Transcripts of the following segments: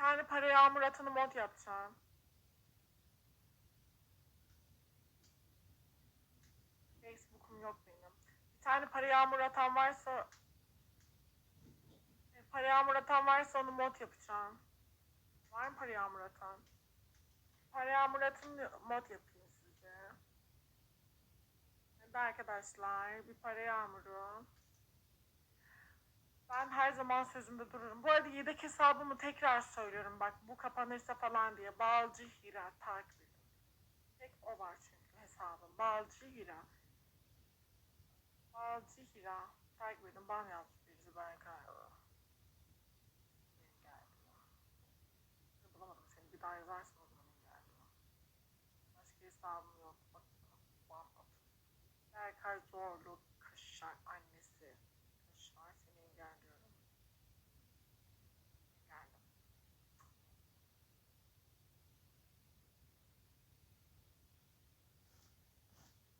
tane para yağmur atanı mod yapacağım. Facebook'um yok benim. Bir tane para yağmur atan varsa e, para yağmur atan varsa onu mod yapacağım. Var mı para yağmur atan? Para yağmur atın mod yapayım size. Hadi arkadaşlar bir para yağmuru. Ben her zaman sözümde dururum. Bu arada yedek hesabımı tekrar söylüyorum. Bak bu kapanırsa falan diye. Balcı Hira takip edin. Tek o var çünkü hesabım. Balcı Hira. Balcı Hira. Takip edin. Ban yazdı birisi ben galiba. Bulamadım seni. Bir daha yazarsın o zaman engelliyor. Başka hesabım yok. Bak. Ban at. Berkay Zorlu. Kaşar annesi. Kaşar seni engelliyorum. Engelledim.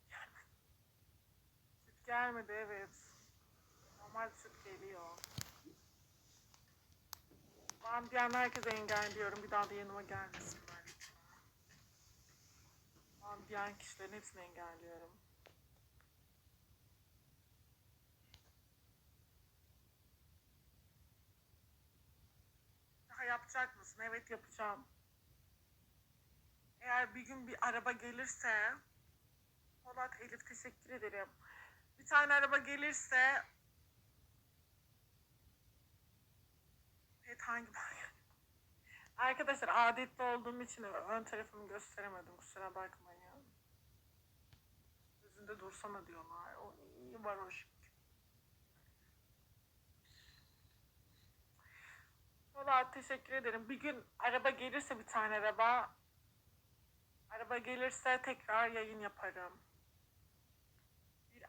Gelmedi. Süt gelmedi evet. Normal süt geliyor. Ben diyen herkese engelliyorum. Bir daha da yanıma gelmesinler. Ben diyen kişilerin hepsini engelliyorum. Daha yapacak mısın? Evet yapacağım. Eğer bir gün bir araba gelirse Polat Elif teşekkür ederim. Bir tane araba gelirse Evet hangi banka? Arkadaşlar adetli olduğum için ön tarafımı gösteremedim kusura bakmayın. Yüzünde dursana diyorlar. O iyi var o şimdi. Valla teşekkür ederim. Bir gün araba gelirse bir tane araba araba gelirse tekrar yayın yaparım.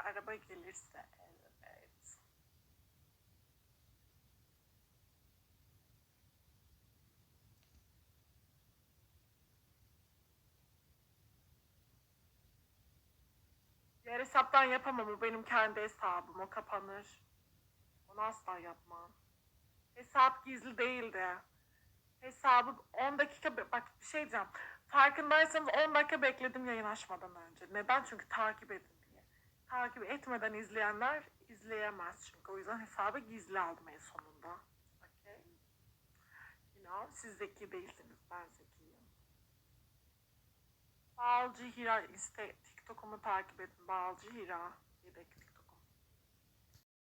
Araba gelirse evet. Diğer hesaptan yapamam. O benim kendi hesabım. O kapanır. Onu asla yapmam. Hesap gizli değildi. Hesabı 10 dakika... Bak bir şey diyeceğim. Farkındaysanız 10 dakika bekledim yayın açmadan önce. Neden? Çünkü takip edin. Takip etmeden izleyenler izleyemez çünkü. O yüzden hesabı gizli aldım en sonunda. Okay. Know, siz zeki değilsiniz. Ben zekiyim. Balcı Hira iste TikTok'umu takip edin. Balcı Hira. Yedeklik